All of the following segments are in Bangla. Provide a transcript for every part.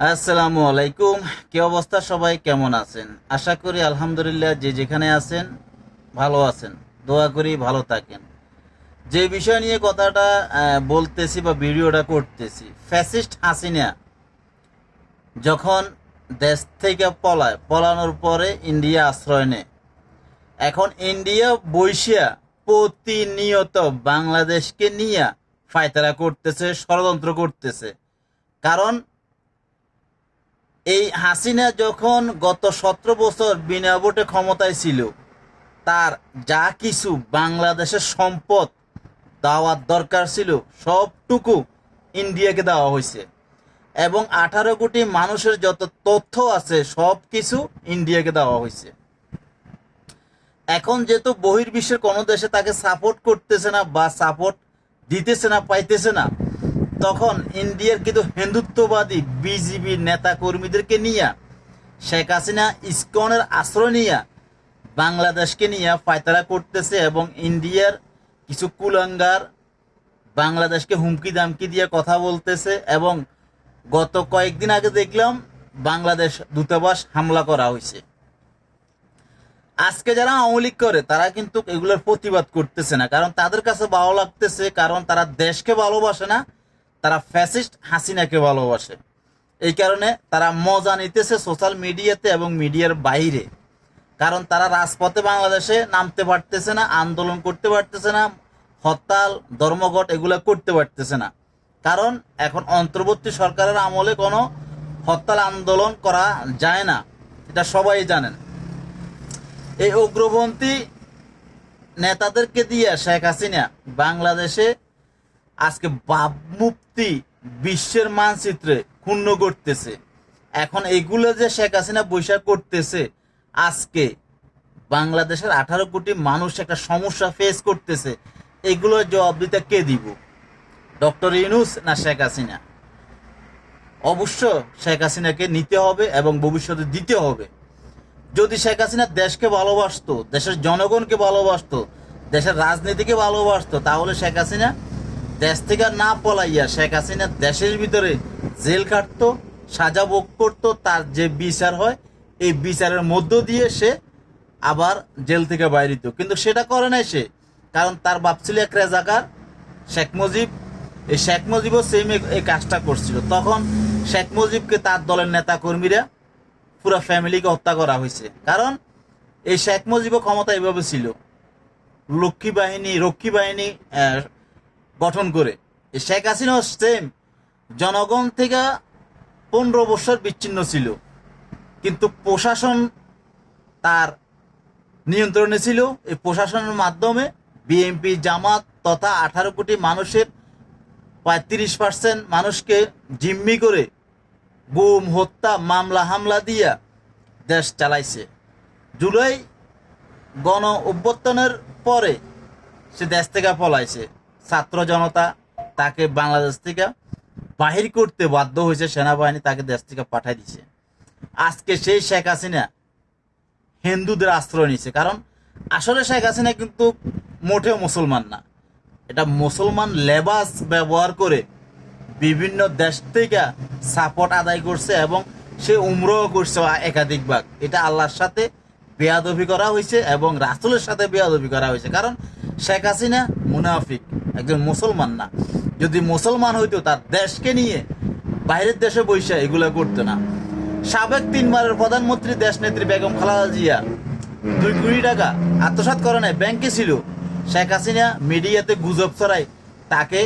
আসসালামু আলাইকুম। কি অবস্থা সবাই? কেমন আছেন? আশা করি আলহামদুলিল্লাহ যে যেখানে আছেন, ভালো আছেন। দোয়া করি ভালো থাকেন। যে বিষয় নিয়ে কথাটা বলতেছি বা ভিডিওটা করতেছি, ফ্যাসিস্ট হাসিনা যখন দেশ থেকে পলায়, পলানোর পরে ইন্ডিয়া আশ্রয় নেয়। এখন ইন্ডিয়া বৈশিয়া প্রতিনিয়ত বাংলাদেশকে নিয়ে ফায়তারা করতেছে, ষড়যন্ত্র করতেছে। কারণ এই হাসিনা যখন গত সতেরো বছর বিনা ভোটে ক্ষমতায় ছিল, তার যা কিছু বাংলাদেশের সম্পদ দেওয়ার দরকার ছিল, সবটুকু ইন্ডিয়াকে দেওয়া হয়েছে। এবং আঠারো কোটি মানুষের যত তথ্য আছে সব কিছু ইন্ডিয়াকে দেওয়া হয়েছে। এখন যেহেতু বহির্বিশ্বের কোনো দেশে তাকে সাপোর্ট করতেছে না বা সাপোর্ট দিতেছে না, পাইতেছে না তখন ইন্ডিয়ার কিন্তু হিন্দুত্ববাদী বিজিবি নেতা কর্মীদেরকে নিয়ে শেখ হাসিনা ইসকনের আশ্রয় নিয়ে বাংলাদেশকে নিয়ে ফায়তারা করতেছে এবং ইন্ডিয়ার কিছু কুলাঙ্গার বাংলাদেশকে হুমকি দামকি দিয়ে কথা বলতেছে এবং গত কয়েকদিন আগে দেখলাম বাংলাদেশ দূতাবাস হামলা করা হয়েছে। আজকে যারা আওয়ামী করে, তারা কিন্তু এগুলোর প্রতিবাদ করতেছে না, কারণ তাদের কাছে ভালো লাগতেছে, কারণ তারা দেশকে ভালোবাসে না তারা ফ্যাসিস্ট হাসিনাকে ভালোবাসে। এই কারণে তারা মজা নিতেছে সোশ্যাল মিডিয়াতে এবং মিডিয়ার বাইরে। কারণ তারা রাজপথে বাংলাদেশে নামতে পারতেছে না, আন্দোলন করতে পারতেছে না, হরতাল, ধর্মঘট এগুলো করতে পারতেছে না। কারণ এখন অন্তর্বর্তী সরকারের আমলে কোনো হরতাল, আন্দোলন করা যায় না, এটা সবাই জানেন। এই উগ্রপন্থী নেতাদেরকে দিয়ে শেখ হাসিনা বাংলাদেশে আজকে বাপ ভাবমুক্তি বিশ্বের মানচিত্রে ক্ষুণ্ণ করতেছে। এখন এগুলো যে শেখ হাসিনা বৈশাখ করতেছে, আজকে বাংলাদেশের আঠারো কোটি মানুষ একটা সমস্যা ফেস করতেছে, এগুলোর জবাব দিতে কে দিব? ডক্টর ইউনুস না শেখ হাসিনা? অবশ্য শেখ হাসিনাকে নিতে হবে এবং ভবিষ্যতে দিতে হবে। যদি শেখ হাসিনা দেশকে ভালোবাসতো, দেশের জনগণকে ভালোবাসতো, দেশের রাজনীতিকে ভালোবাসতো, তাহলে শেখ হাসিনা দেশ থেকে না পলাইয়া শেখ হাসিনা দেশের ভিতরে জেল কাটতো সাজা ভোগ করতো, তার যে বিচার হয়, এই বিচারের মধ্য দিয়ে সে আবার জেল থেকে বাইরিত কিন্তু সেটা করে নাই সে। কারণ তার বাপ ছিল এক রেজাকার, শেখ মুজিব। এই শেখ মুজিবও সেম এই কাজটা করছিল। তখন শেখ মুজিবকে তার দলের নেতা কর্মীরা পুরো ফ্যামিলিকে হত্যা করা হয়েছে। কারণ এই শেখ মুজিবও ক্ষমতা এভাবে ছিল। লক্ষ্মী বাহিনী, রক্ষী বাহিনী গঠন করে। শেখ হাসিনাও সেম জনগণ থেকে পনেরো বছর বিচ্ছিন্ন ছিল। কিন্তু প্রশাসন তার নিয়ন্ত্রণে ছিল। এই প্রশাসনের মাধ্যমে বিএনপি জামাত তথা আঠারো কোটি মানুষের পঁয়ত্রিশ পার্সেন্ট মানুষকে জিম্মি করে গুম, হত্যা, মামলা, হামলা দিয়া দেশ চালাইছে। জুলাই গণ অভ্যর্থনের পরে সে দেশ থেকে পলাইছে। ছাত্র জনতা তাকে বাংলাদেশ থেকে বাহির করতে বাধ্য হয়েছে সেনাবাহিনী, তাকে দেশ থেকে পাঠাই দিছে আজকে সেই শেখ হাসিনা হিন্দুদের আশ্রয় নিছে কারণ আসলে শেখ হাসিনা কিন্তু মোটেও মুসলমান না। এটা মুসলমান লেবাস ব্যবহার করে বিভিন্ন দেশ থেকে সাপোর্ট আদায় করছে এবং সে উমরাও করছে একাধিকবার এটা আল্লাহর সাথে বেয়াদবি করা হয়েছে এবং রাসুলের সাথে বেয়াদবি করা হয়েছে। কারণ শেখ হাসিনা মুনাফিক। একজন মুসলমান না। যদি মুসলমান হইতো, তার দেশকে নিয়ে, বাইরের দেশে বসে এগুলো করতো না। সাবেক তিনবারের প্রধানমন্ত্রী দেশ নেত্রী বেগম খালেদা জিয়া, দুই কোটি টাকা আত্মসাৎ করে নাই, ব্যাংকে ছিল। শেখ হাসিনা মিডিয়াতে গুজব ছড়াই তাকে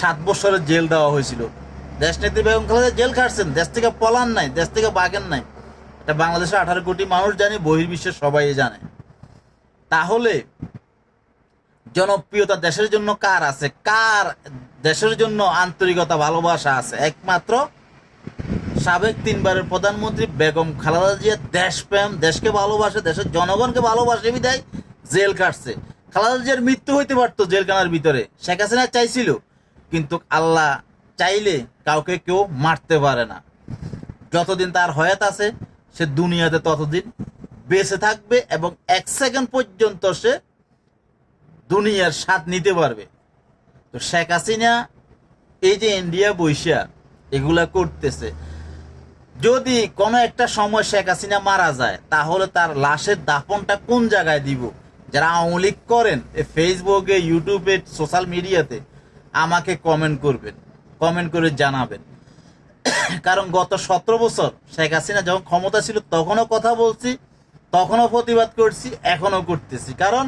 সাত বছরের জেল দেওয়া হয়েছিল। দেশ নেত্রী বেগম খালেদা জেল খাটছেন, দেশ থেকে পলান নাই, দেশ থেকে বাগেন নাই। এটা বাংলাদেশের আঠারো কোটি মানুষ জানে বহির্বিশ্বের সবাই জানে। তাহলে জনপ্রিয়তা দেশের জন্য কার আছে? কার দেশের জন্য আন্তরিকতা, ভালোবাসা আছে? একমাত্র সাবেক তিনবারের প্রধানমন্ত্রী বেগম খালেদা জিয়া দেশপ্রেম, দেশকে ভালোবাসে, দেশের জনগণকে ভালোবাসে বিদায় জেল কাটছে। খালেদা জিয়ার মৃত্যু হইতে পারতো জেলখানার ভিতরে। শেখ হাসিনা চাইছিল, কিন্তু আল্লাহ চাইলে কাউকে কেউ মারতে পারে না। যতদিন তার হয়াত আছে, সে দুনিয়াতে ততদিন বেঁচে থাকবে এবং এক সেকেন্ড পর্যন্ত সে দুনিয়ার স্বাদ নিতে পারবে। তো শেখ হাসিনা এই যে ইন্ডিয়া বৈশা, এগুলা করতেছে। যদি কোনো একটা সময় শেখ হাসিনা মারা যায়, তাহলে তার লাশের দাফনটা কোন জায়গায় দিব? যারা আওয়ামী লীগ করেন ফেসবুকে ইউটিউবে সোশ্যাল মিডিয়াতে আমাকে কমেন্ট করবেন কমেন্ট করে জানাবেন। কারণ গত সতেরো বছর শেখ হাসিনা যখন ক্ষমতা ছিল, তখনও কথা বলছি, তখনও প্রতিবাদ করছি, এখনও করতেছি। কারণ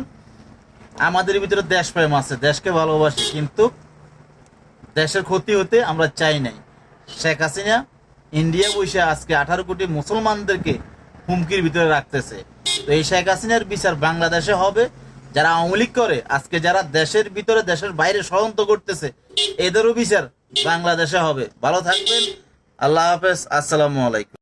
আমাদের ভিতরে দেশপ্রেম আছে, দেশকে ভালোবাসি, কিন্তু দেশের ক্ষতি হতে আমরা চাই নাই। শেখ হাসিনা ইন্ডিয়া বসে আজকে আঠারো কোটি মুসলমানদেরকে হুমকির ভিতরে রাখতেছে। তো এই শেখ হাসিনার বিচার বাংলাদেশে হবে, যারা আওয়ামী লীগ করে, আজকে যারা দেশের ভিতরে, দেশের বাইরে ষড়যন্ত্র করতেছে, এদেরও বিচার বাংলাদেশে হবে। ভালো থাকবেন, আল্লাহ হাফেজ, আসসালামু আলাইকুম।